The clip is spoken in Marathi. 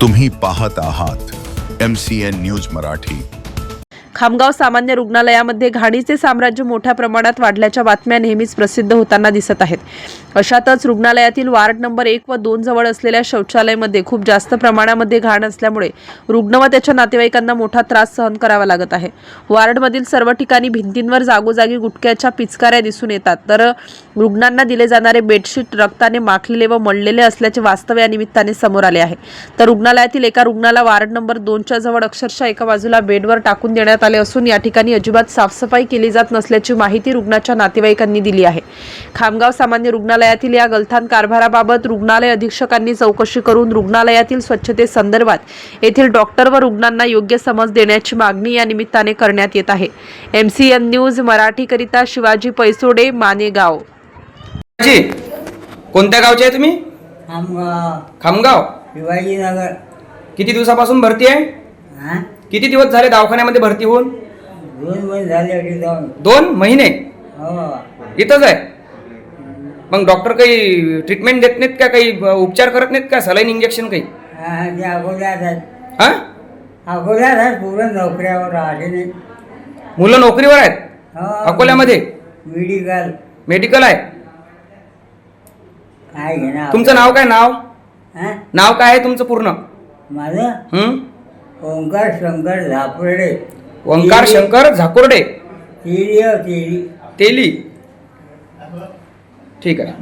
तुम्ही पाहत आहात M C N news Marathi. Khamgaon सामान्य रुग्णालयामध्ये घाणीचे साम्राज्य मोठ्या प्रमाणात वाढल्याच्या बातम्या नेहमीच प्रसिद्ध होताना दिसत आहेत. अशातच रुग्णालयातील वार्ड नंबर एक व दोन जवळ असलेल्या शौचालयामध्ये खूप जास्त प्रमाणामध्ये घाण असल्यामुळे रुग्ण व त्याच्या नातेवाईकांना मोठा त्रास सहन करावा लागत आहे. वार्डमधील सर्व ठिकाणी भिंतींवर जागोजागी गुटख्याच्या पिचकाऱ्या दिसून येतात. तर रुग्णांना दिले जाणारे बेडशीट रक्ताने माखलेले व मळलेले असल्याचे वास्तव या निमित्ताने समोर आले आहे. तर रुग्णालयातील एका रुग्णाला वार्ड नंबर दोनच्या जवळ अक्षरशः एका बाजूला बेडवर टाकून देण्यात आले असून या ठिकाणी अजिबात साफसफाई केली जात नसल्याची माहिती रुग्णाच्या नातेवाईकांनी दिली आहे. खामगाव सामान्य रुग्णालयातील या गलथान कारभाराबाबत रुग्णालय अधीक्षकांनी चौकशी करून रुग्णालयातील स्वच्छतेसंदर्भात येथील डॉक्टर व रुग्णांना योग्य समज देण्याची मागणी या निमित्ताने करण्यात येत आहे. एम सी एन न्यूज मराठीकरिता शिवाजी पैसोडे मानेगाव. जी कोणत्या गावचे आहे तुम्ही? आमगाव खामगाव. शिवाजीनगर. किती दिवसापासून भरती आहे? हा किती दिवस झाले दवाखान्यामध्ये भरती होऊन? दोन महिने झाले जाऊन. दोन महिने? हो. इथंच आहे? मग डॉक्टर काही ट्रीटमेंट देत नाहीत का? काही अ, उपचार करत नाहीत का? सलाईन इंजेक्शन काही? हा, ते आहेत. हा? आहेत. पूर्ण नोकऱ्यावर राहिले नाही मुलं नोकरीवर आहेत? हो. अकोल्यामध्ये? मेडिकल मेडिकल आहे? काय घेणार तुमचं नाव काय नाव? हा? नाव काय आहे तुमचं पूर्ण? माझं? हं? ओंकार शंकर झापडे ओंकार शंकर झाकुर्डे. हो तेली. तेली. ठीक आहे.